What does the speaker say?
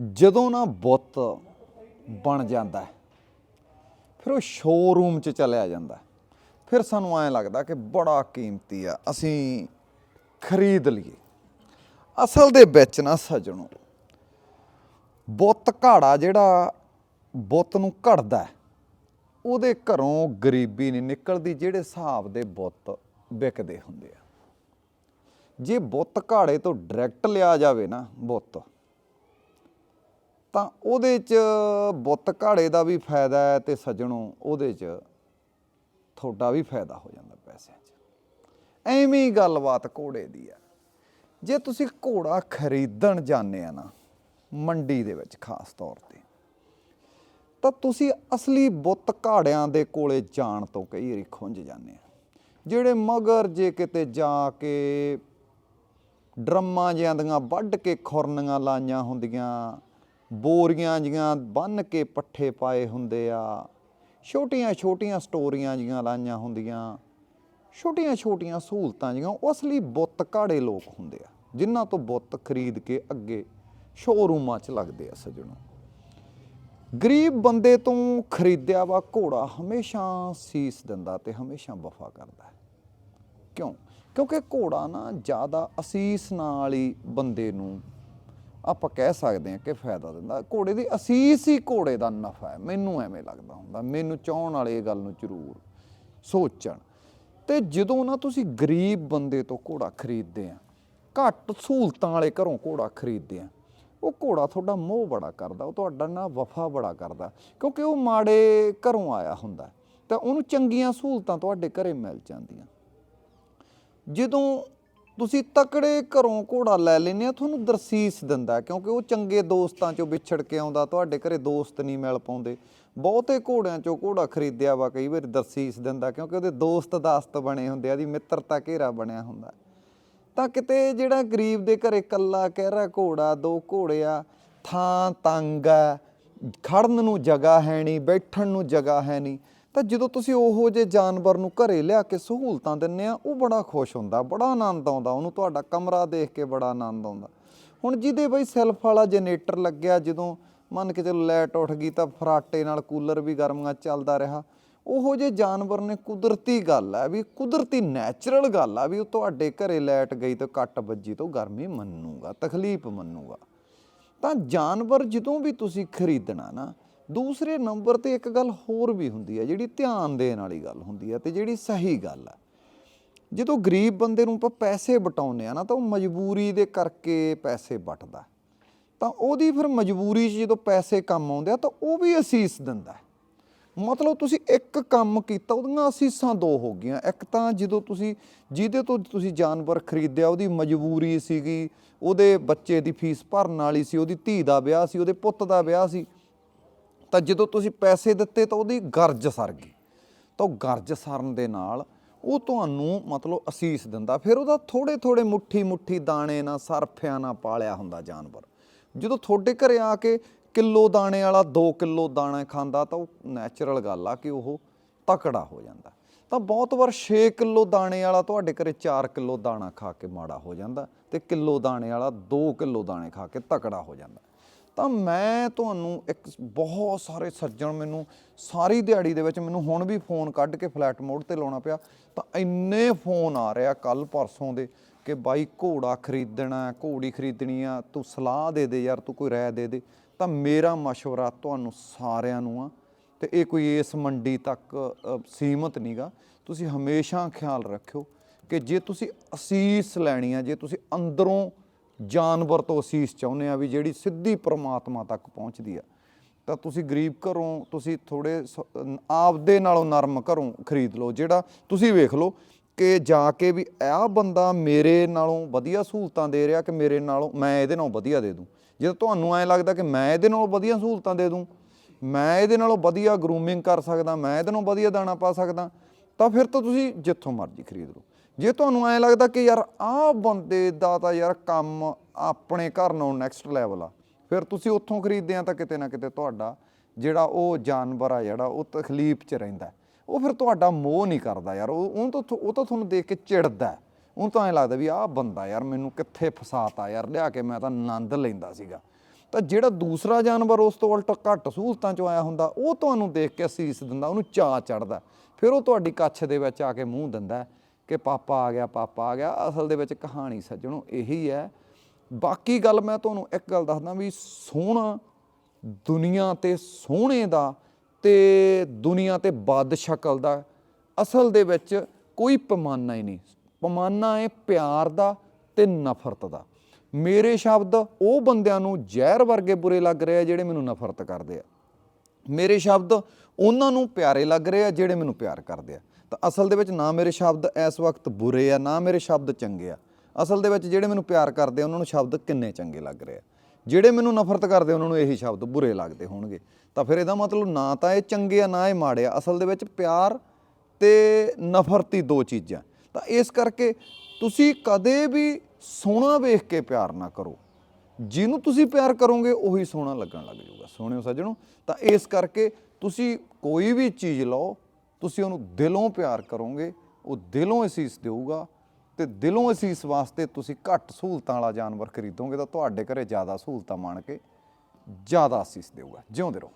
ਜਦੋਂ ਨਾ ਬੁੱਤ ਬਣ ਜਾਂਦਾ ਫਿਰ ਉਹ ਸ਼ੋਰੂਮ 'ਚ ਚਲਿਆ ਜਾਂਦਾ ਫਿਰ ਸਾਨੂੰ ਐਂ ਲੱਗਦਾ ਕਿ ਬੜਾ ਕੀਮਤੀ ਆ, ਅਸੀਂ ਖਰੀਦ ਲਈਏ। ਅਸਲ ਦੇ ਵਿੱਚ ਨਾ ਸਜਣੋ, ਬੁੱਤ ਘਾੜਾ ਜਿਹੜਾ ਬੁੱਤ ਨੂੰ ਘੜਦਾ ਉਹਦੇ ਘਰੋਂ ਗਰੀਬੀ ਨਹੀਂ ਨਿਕਲਦੀ ਜਿਹੜੇ ਹਿਸਾਬ ਦੇ ਬੁੱਤ ਵਿਕਦੇ ਹੁੰਦੇ ਆ। ਜੇ ਬੁੱਤ ਘਾੜੇ ਤੋਂ ਡਾਇਰੈਕਟ ਲਿਆ ਜਾਵੇ ਨਾ ਬੁੱਤ ਤਾਂ ਉਹਦੇ 'ਚ ਬੁੱਤ ਘਾੜੇ ਦਾ ਵੀ ਫਾਇਦਾ ਹੈ ਤੇ ਸੱਜਣੋਂ ਉਹਦੇ 'ਚ ਤੁਹਾਡਾ ਵੀ ਫਾਇਦਾ ਹੋ ਜਾਂਦਾ ਪੈਸਿਆਂ 'ਚ। ਐਵੇਂ ਹੀ ਗੱਲਬਾਤ ਘੋੜੇ ਦੀ ਆ ਜੇ ਤੁਸੀਂ ਘੋੜਾ ਖਰੀਦਣ ਜਾਂਦੇ ਆ ਨਾ, ਮੰਡੀ ਦੇ ਵਿੱਚ ਖਾਸ ਤੌਰ ਤੇ, ਤਾਂ ਤੁਸੀਂ ਅਸਲੀ ਬੁੱਤ ਘਾੜਿਆਂ ਦੇ ਕੋਲੇ ਜਾਣ ਤੋਂ ਕਈ ਵਾਰੀ ਖੁੰਝ ਜਾਂਦੇ ਆ। ਜਿਹੜੇ ਮਗਰ ਜੇ ਕਿਤੇ ਜਾ ਕੇ ਡਰਮਾਂ ਜਿਹਾਂ ਦੀਆਂ ਵੱਢ ਕੇ ਖੁਰਨੀਆਂ ਲਾਈਆਂ ਹੁੰਦੀਆਂ ਬੋਰੀਆਂ ਜੀਆਂ ਬੰਨ ਕੇ ਪੱਠੇ ਪਾਏ ਹੁੰਦੇ ਆ। ਛੋਟੀਆਂ ਛੋਟੀਆਂ ਸਟੋਰੀਆਂ ਜੀਆਂ ਲਾਈਆਂ ਹੁੰਦੀਆਂ। ਛੋਟੀਆਂ ਛੋਟੀਆਂ ਸਹੂਲਤਾਂ ਜੀਆਂ, ਉਹ ਅਸਲੀ ਬੁੱਤ ਘਾੜੇ ਲੋਕ ਹੁੰਦੇ ਆ, ਜਿਨ੍ਹਾਂ ਤੋਂ ਬੁੱਤ ਖਰੀਦ ਕੇ ਅੱਗੇ ਸ਼ੋਰੂਮਾਂ 'ਚ ਲੱਗਦੇ ਆ ਸੱਜਣੋ। ਗਰੀਬ ਬੰਦੇ ਤੋਂ ਖਰੀਦਿਆ ਵਾ ਘੋੜਾ ਹਮੇਸ਼ਾ ਸੀਸ ਦਿੰਦਾ ਤੇ ਹਮੇਸ਼ਾ ਵਫਾ ਕਰਦਾ ਕਿਉਂ? ਕਿਉਂਕਿ ਘੋੜਾ ਨਾ ਜ਼ਿਆਦਾ ਅਸੀਸ ਨਾਲ ਹੀ ਬੰਦੇ ਨੂੰ ਆਪਾਂ ਕਹਿ ਸਕਦੇ ਹਾਂ ਕਿ ਫਾਇਦਾ ਦਿੰਦਾ। ਘੋੜੇ ਦੀ ਅਸੀਸ ਹੀ ਘੋੜੇ ਦਾ ਨਫਾ ਹੈ। ਮੈਨੂੰ ਐਵੇਂ ਲੱਗਦਾ ਹੁੰਦਾ। ਮੈਨੂੰ ਚਾਹਣ ਵਾਲੇ ਇਹ ਗੱਲ ਨੂੰ ਜ਼ਰੂਰ ਸੋਚਣ। ਤੇ ਜਦੋਂ ਨਾ ਤੁਸੀਂ ਗਰੀਬ ਬੰਦੇ ਤੋਂ ਘੋੜਾ ਖਰੀਦਦੇ ਆ, ਘੱਟ ਸਹੂਲਤਾਂ ਵਾਲੇ ਘਰੋਂ ਘੋੜਾ ਖਰੀਦਦੇ ਆ, ਉਹ ਘੋੜਾ ਤੁਹਾਡਾ ਮੋਹ ਬੜਾ ਕਰਦਾ, ਉਹ ਤੁਹਾਡਾ ਨਾ ਵਫਾ ਬੜਾ ਕਰਦਾ, ਕਿਉਂਕਿ ਉਹ ਮਾੜੇ ਘਰੋਂ ਆਇਆ ਹੁੰਦਾ। ਤਾਂ ਉਹਨੂੰ ਚੰਗੀਆਂ ਸਹੂਲਤਾਂ ਤੁਹਾਡੇ ਘਰੇ ਮਿਲ ਜਾਂਦੀਆਂ। ਜਦੋਂ ਤੁਸੀਂ ਤਕੜੇ ਘਰੋਂ ਘੋੜਾ ਲੈ ਲੈਨੇ ਆ ਤੁਹਾਨੂੰ ਦਰਸੀਸ ਦਿੰਦਾ ਕਿਉਂਕਿ ਉਹ ਚੰਗੇ ਦੋਸਤਾਂ ਚੋਂ ਵਿਛੜ ਕੇ ਆਉਂਦਾ, ਤੁਹਾਡੇ ਘਰੇ ਦੋਸਤ ਨਹੀਂ ਮਿਲ ਪਾਉਂਦੇ। ਬਹੁਤੇ ਘੋੜਿਆਂ ਚੋਂ ਘੋੜਾ ਖਰੀਦਿਆ ਵਾ, ਕਈ ਵਾਰੀ ਦਰਸੀਸ ਦਿੰਦਾ, ਕਿਉਂਕਿ ਉਹਦੇ ਦੋਸਤ ਦਾਸਤ ਬਣੇ ਹੁੰਦੇ ਆ ਦੀ ਮਿੱਤਰਤਾ ਘੇਰਾ ਬਣਿਆ ਹੁੰਦਾ ਤਾਂ ਕਿਤੇ ਜਿਹੜਾ ਗਰੀਬ ਦੇ ਘਰੇ ਕੱਲਾ ਕਹਿਰਾ ਘੋੜਾ, ਦੋ ਘੋੜੇ ਆ, ਥਾਂ ਤੰਗ ਆ ਖੜਨ ਨੂੰ ਜਗ੍ਹਾ ਹੈ ਨਹੀਂ, ਬੈਠਣ ਨੂੰ ਜਗ੍ਹਾ ਹੈ ਨਹੀਂ। ਤਾਂ ਜਦੋਂ ਤੁਸੀਂ ਉਹੋ ਜੇ ਜਾਨਵਰ ਨੂੰ ਘਰੇ ਲਿਆ ਕੇ ਸਹੂਲਤਾਂ ਦਿੰਨੇ ਆ, ਉਹ ਬੜਾ ਖੁਸ਼ ਹੁੰਦਾ, ਬੜਾ ਆਨੰਦ ਆਉਂਦਾ, ਉਹਨੂੰ ਤੁਹਾਡਾ ਕਮਰਾ ਦੇਖ ਕੇ ਬੜਾ ਆਨੰਦ ਆਉਂਦਾ। ਹੁਣ ਜਿਹਦੇ ਬਈ ਸੈਲਫ ਵਾਲਾ ਜਨਰੇਟਰ ਲੱਗਿਆ, ਜਦੋਂ ਮੰਨ ਕੇ ਚਲੋ ਲਾਈਟ ਉੱਠ ਗਈ ਤਾਂ ਫਰਾਟੇ ਨਾਲ ਕੂਲਰ ਵੀ ਗਰਮੀਆਂ 'ਚ ਚੱਲਦਾ ਰਿਹਾ। ਉਹੋ ਜੇ ਜਾਨਵਰ ਨੇ ਕੁਦਰਤੀ ਗੱਲ ਆ ਵੀ, ਕੁਦਰਤੀ ਨੈਚੁਰਲ ਗੱਲ ਆ ਵੀ ਉਹ ਤੁਹਾਡੇ ਘਰੇ ਲਾਈਟ ਗਈ ਤਾਂ ਕੱਟ ਵੱਜੀ ਤੋਂ ਗਰਮੀ ਮੰਨੂਗਾ, ਤਕਲੀਫ ਮੰਨੂਗਾ। ਤਾਂ ਜਾਨਵਰ ਜਦੋਂ ਵੀ ਤੁਸੀਂ ਖਰੀਦਣਾ ਨਾ ਦੂਸਰੇ ਨੰਬਰ ਤੇ ਇੱਕ ਗੱਲ ਹੋਰ ਵੀ ਹੁੰਦੀ ਹੈ, ਜਿਹੜੀ ਧਿਆਨ ਦੇਣ ਵਾਲੀ ਗੱਲ ਹੁੰਦੀ ਹੈ ਤੇ ਜਿਹੜੀ ਸਹੀ ਗੱਲ ਹੈ। ਜਦੋਂ ਗਰੀਬ ਬੰਦੇ ਨੂੰ ਆਪਾਂ ਪੈਸੇ ਵਟਾਉਂਦੇ ਆ ਨਾ, ਤਾਂ ਉਹ ਮਜਬੂਰੀ ਦੇ ਕਰਕੇ ਪੈਸੇ ਵਟਦਾ। ਤਾਂ ਉਹਦੀ ਫਿਰ ਮਜਬੂਰੀ 'ਚ ਜਦੋਂ ਪੈਸੇ ਕੰਮ ਆਉਂਦੇ ਆ, ਤਾਂ ਉਹ ਵੀ ਅਸੀਸ ਦਿੰਦਾ ਮਤਲਬ ਤੁਸੀਂ ਇੱਕ ਕੰਮ ਕੀਤਾ, ਉਹਦੀਆਂ ਅਸੀਸਾਂ ਦੋ ਹੋ ਗਈਆਂ। ਇੱਕ ਤਾਂ ਜਦੋਂ ਤੁਸੀਂ, ਜਿਹਦੇ ਤੋਂ ਤੁਸੀਂ ਜਾਨਵਰ ਖਰੀਦਿਆ, ਉਹਦੀ ਮਜਬੂਰੀ ਸੀਗੀ, ਉਹਦੇ ਬੱਚੇ ਦੀ ਫੀਸ ਭਰਨ ਵਾਲੀ ਸੀ, ਉਹਦੀ ਧੀ ਦਾ ਵਿਆਹ ਸੀ, ਉਹਦੇ ਪੁੱਤ ਦਾ ਵਿਆਹ ਸੀ। ਤਾਂ ਜਦੋਂ ਤੁਸੀਂ ਪੈਸੇ ਦਿੱਤੇ ਤਾਂ ਉਹਦੀ ਗਰਜ ਸਰ ਗਈ। ਤਾਂ ਉਹ ਗਰਜ ਸਰਨ ਦੇ ਨਾਲ ਉਹ ਤੁਹਾਨੂੰ ਮਤਲਬ ਅਸੀਸ ਦਿੰਦਾ। ਫਿਰ ਉਹਦਾ ਥੋੜੇ ਥੋੜੇ ਮੁੱਠੀ ਮੁੱਠੀ ਦਾਣੇ ਨਾਲ ਸਰਫਿਆਂ ਨਾਲ ਪਾਲਿਆ ਹੁੰਦਾ ਜਾਨਵਰ। ਜਦੋਂ ਤੁਹਾਡੇ ਘਰੇ ਆ ਕੇ ਕਿਲੋ ਦਾਣੇ ਵਾਲਾ 2 ਕਿਲੋ ਦਾਣਾ ਖਾਂਦਾ ਤਾਂ ਉਹ ਨੈਚੁਰਲ ਗੱਲ ਆ ਕਿ ਉਹ ਤਕੜਾ ਹੋ ਜਾਂਦਾ। ਤਾਂ ਬਹੁਤ ਵਾਰ 6 ਕਿਲੋ ਦਾਣੇ ਵਾਲਾ ਤੁਹਾਡੇ ਘਰੇ 4 ਕਿਲੋ ਦਾਣਾ ਖਾ ਕੇ ਮਾੜਾ ਹੋ ਜਾਂਦਾ ਤੇ ਕਿਲੋ ਦਾਣੇ ਵਾਲਾ 2 ਕਿਲੋ ਦਾਣੇ ਖਾ ਕੇ ਤਕੜਾ ਹੋ ਜਾਂਦਾ। ਤਾਂ ਮੈਂ ਤੁਹਾਨੂੰ ਇੱਕ ਬਹੁਤ ਸਾਰੇ ਸੱਜਣ ਮੈਨੂੰ ਸਾਰੀ ਦਿਹਾੜੀ ਦੇ ਵਿੱਚ ਮੈਨੂੰ ਹੁਣ ਵੀ ਫੋਨ ਕੱਢ ਕੇ ਫਲੈਟ ਮੋਡ ਤੇ ਲਾਉਣਾ ਪਿਆ ਤਾਂ ਇੰਨੇ ਫੋਨ ਆ ਰਿਹਾ ਕੱਲ ਪਰਸੋਂ ਦੇ ਕਿ ਬਾਈ ਘੋੜਾ ਖਰੀਦਣਾ ਹੈ, ਘੋੜੀ ਖਰੀਦਣੀ ਆ ਤੂੰ ਸਲਾਹ ਦੇ ਦੇ ਯਾਰ ਤੂੰ ਕੋਈ ਰਾਏ ਦੇ ਦੇ ਤਾਂ ਮੇਰਾ مشورہ ਤੁਹਾਨੂੰ ਸਾਰਿਆਂ ਨੂੰ ਆ ਤੇ ਇਹ ਕੋਈ ਇਸ ਮੰਡੀ ਤੱਕ ਅ, ਸੀਮਤ ਨਹੀਂਗਾ ਤੁਸੀਂ ਹਮੇਸ਼ਾ ਖਿਆਲ ਰੱਖਿਓ ਕਿ ਜੇ ਤੁਸੀਂ ਅਸੀਸ ਲੈਣੀ ਆ ਜੇ ਤੁਸੀਂ ਅੰਦਰੋਂ ਜਾਨਵਰ ਤੋਂ ਅਸੀਸ ਚਾਹੁੰਦੇ ਆ ਵੀ ਜਿਹੜੀ ਸਿੱਧੀ ਪ੍ਰਮਾਤਮਾ ਤੱਕ ਪਹੁੰਚਦੀ ਆ। ਤਾਂ ਤੁਸੀਂ ਗਰੀਬ ਘਰੋਂ, ਤੁਸੀਂ ਥੋੜੇ ਆਪਦੇ ਨਾਲੋਂ ਨਰਮ ਘਰੋਂ ਖਰੀਦ ਲਓ, ਜਿਹੜਾ ਤੁਸੀਂ ਵੇਖ ਲਓ ਕਿ ਜਾ ਕੇ ਵੀ ਆਹ ਬੰਦਾ ਮੇਰੇ ਨਾਲੋਂ ਵਧੀਆ ਸਹੂਲਤਾਂ ਦੇ ਰਿਹਾ ਕਿ ਮੇਰੇ ਨਾਲੋਂ ਮੈਂ ਇਹਦੇ ਨਾਲੋਂ ਵਧੀਆ ਦੇ ਦੂੰ। ਜੇ ਤੁਹਾਨੂੰ ਐਂ ਲੱਗਦਾ ਕਿ ਮੈਂ ਇਹਦੇ ਨਾਲੋਂ ਵਧੀਆ ਸਹੂਲਤਾਂ ਦੇ ਦੂੰ, ਮੈਂ ਇਹਦੇ ਨਾਲੋਂ ਵਧੀਆ ਗਰੂਮਿੰਗ ਕਰ ਸਕਦਾ, ਮੈਂ ਇਹਦੇ ਨਾਲੋਂ ਵਧੀਆ ਦਾਣਾ ਪਾ ਸਕਦਾ, ਤਾਂ ਫਿਰ ਤਾਂ ਤੁਸੀਂ ਜਿੱਥੋਂ ਮਰਜ਼ੀ ਖਰੀਦ ਲਓ। ਜੇ ਤੁਹਾਨੂੰ ਐਂ ਲੱਗਦਾ ਕਿ ਯਾਰ ਆਹ ਬੰਦੇ ਦਾ ਤਾਂ ਯਾਰ ਕੰਮ ਆਪਣੇ ਘਰ ਨਾਲੋਂ ਨੈਕਸਟ ਲੈਵਲ ਆ, ਫਿਰ ਤੁਸੀਂ ਉੱਥੋਂ ਖਰੀਦਦੇ ਆ ਤਾਂ ਕਿਤੇ ਨਾ ਕਿਤੇ ਤੁਹਾਡਾ ਜਿਹੜਾ ਉਹ ਜਾਨਵਰ ਆ, ਜਿਹੜਾ ਉਹ ਤਕਲੀਫ 'ਚ ਰਹਿੰਦਾ ਉਹ ਫਿਰ ਤੁਹਾਡਾ ਮੋਹ ਨਹੀਂ ਕਰਦਾ ਯਾਰ, ਉਹ ਉਹ ਤਾਂ ਉਹ ਤਾਂ ਤੁਹਾਨੂੰ ਦੇਖ ਕੇ ਚਿੜਦਾ ਉਹ ਉਹਨੂੰ ਤਾਂ ਐਂ ਲੱਗਦਾ ਵੀ ਆਹ ਬੰਦਾ ਯਾਰ ਮੈਨੂੰ ਕਿੱਥੇ ਫਸਾਤਾ ਯਾਰ, ਲਿਆ ਕੇ ਮੈਂ ਤਾਂ ਆਨੰਦ ਲੈਂਦਾ ਸੀਗਾ। ਤਾਂ ਜਿਹੜਾ ਦੂਸਰਾ ਜਾਨਵਰ ਉਸ ਤੋਂ ਉਲਟ ਘੱਟ ਸਹੂਲਤਾਂ ਚੋਂ ਆਇਆ ਹੁੰਦਾ, ਉਹ ਤੁਹਾਨੂੰ ਦੇਖ ਕੇ ਅਸੀਸ ਦਿੰਦਾ, ਉਹਨੂੰ ਚਾਅ ਚੜਦਾ ਫਿਰ ਉਹ ਤੁਹਾਡੀ ਕੱਛ ਦੇ ਵਿੱਚ ਆ ਕੇ ਮੂੰਹ ਦਿੰਦਾ ਕਿ ਪਾਪਾ ਆ ਗਿਆ, ਪਾਪਾ ਆ ਗਿਆ, ਅਸਲ ਦੇ ਵਿੱਚ ਕਹਾਣੀ ਸੱਜਣੋ ਇਹੀ ਹੈ। ਬਾਕੀ ਗੱਲ ਮੈਂ ਤੁਹਾਨੂੰ ਇੱਕ ਗੱਲ ਦੱਸਦਾ ਵੀ ਸੋਹਣਾ ਦੁਨੀਆ ਤੇ ਸੋਹਣੇ ਦਾ ਤੇ ਦੁਨੀਆ ਤੇ ਬਦ ਸ਼ਕਲ ਦਾ ਅਸਲ ਦੇ ਵਿੱਚ ਕੋਈ ਪੈਮਾਨਾ ਹੀ ਨਹੀਂ। ਪੈਮਾਨਾ ਹੈ ਪਿਆਰ ਦਾ ਤੇ ਨਫ਼ਰਤ ਦਾ। ਮੇਰੇ ਸ਼ਬਦ ਉਹ ਬੰਦਿਆਂ ਨੂੰ ਜ਼ਹਿਰ ਵਰਗੇ ਬੁਰੇ ਲੱਗ ਰਹੇ ਆ ਜਿਹੜੇ ਮੈਨੂੰ ਨਫ਼ਰਤ ਕਰਦੇ ਆ। ਮੇਰੇ ਸ਼ਬਦ ਉਹਨਾਂ ਨੂੰ ਪਿਆਰੇ ਲੱਗ ਰਹੇ ਆ ਜਿਹੜੇ ਮੈਨੂੰ ਪਿਆਰ ਕਰਦੇ ਆ। ਤਾਂ ਅਸਲ ਦੇ ਵਿੱਚ ਨਾ ਮੇਰੇ ਸ਼ਬਦ ਇਸ ਵਕਤ ਬੁਰੇ ਆ, ਨਾ ਮੇਰੇ ਸ਼ਬਦ ਚੰਗੇ ਆ। ਅਸਲ ਦੇ ਵਿੱਚ ਜਿਹੜੇ ਮੈਨੂੰ ਪਿਆਰ ਕਰਦੇ ਆ, ਉਹਨਾਂ ਨੂੰ ਸ਼ਬਦ ਕਿੰਨੇ ਚੰਗੇ ਲੱਗ ਰਹੇ ਆ। ਜਿਹੜੇ ਮੈਨੂੰ ਨਫ਼ਰਤ ਕਰਦੇ ਉਹਨਾਂ ਨੂੰ ਇਹੀ ਸ਼ਬਦ ਬੁਰੇ ਲੱਗਦੇ ਹੋਣਗੇ। ਤਾਂ ਫਿਰ ਇਹਦਾ ਮਤਲਬ ਨਾ ਤਾਂ ਇਹ ਚੰਗੇ ਆ, ਨਾ ਇਹ ਮਾੜੇ ਆ। ਅਸਲ ਦੇ ਵਿੱਚ ਪਿਆਰ ਤੇ ਨਫ਼ਰਤ ਹੀ ਦੋ ਚੀਜ਼ਾਂ। ਤਾਂ ਇਸ ਕਰਕੇ ਤੁਸੀਂ ਕਦੇ ਵੀ ਸੋਹਣਾ ਵੇਖ ਕੇ ਪਿਆਰ ਨਾ ਕਰੋ। ਜਿਹਨੂੰ ਤੁਸੀਂ ਪਿਆਰ ਕਰੋਗੇ, ਉਹੀ ਸੋਹਣਾ ਲੱਗਣ ਲੱਗ ਜਾਊਗਾ। ਸੋਹਣਿਓ ਸੱਜਣੋ, ਤਾਂ ਇਸ ਕਰਕੇ ਤੁਸੀਂ ਕੋਈ ਵੀ ਚੀਜ਼ ਲਓ ਤੁਸੀਂ ਉਹਨੂੰ ਦਿਲੋਂ ਪਿਆਰ ਕਰੋਗੇ, ਉਹ ਦਿਲੋਂ ਅਸੀਸ ਦੇਊਗਾ ਤੇ ਦਿਲੋਂ ਅਸੀਸ ਵਾਸਤੇ ਤੁਸੀਂ ਘੱਟ ਸਹੂਲਤਾਂ ਵਾਲਾ ਜਾਨਵਰ ਖਰੀਦੋਗੇ ਤਾਂ ਤੁਹਾਡੇ ਘਰੇ ਜ਼ਿਆਦਾ ਸਹੂਲਤਾਂ ਮਾਣ ਕੇ ਜ਼ਿਆਦਾ ਅਸੀਸ ਦੇਊਗਾ। ਜਿਉਂਦੇ ਰਹੋ।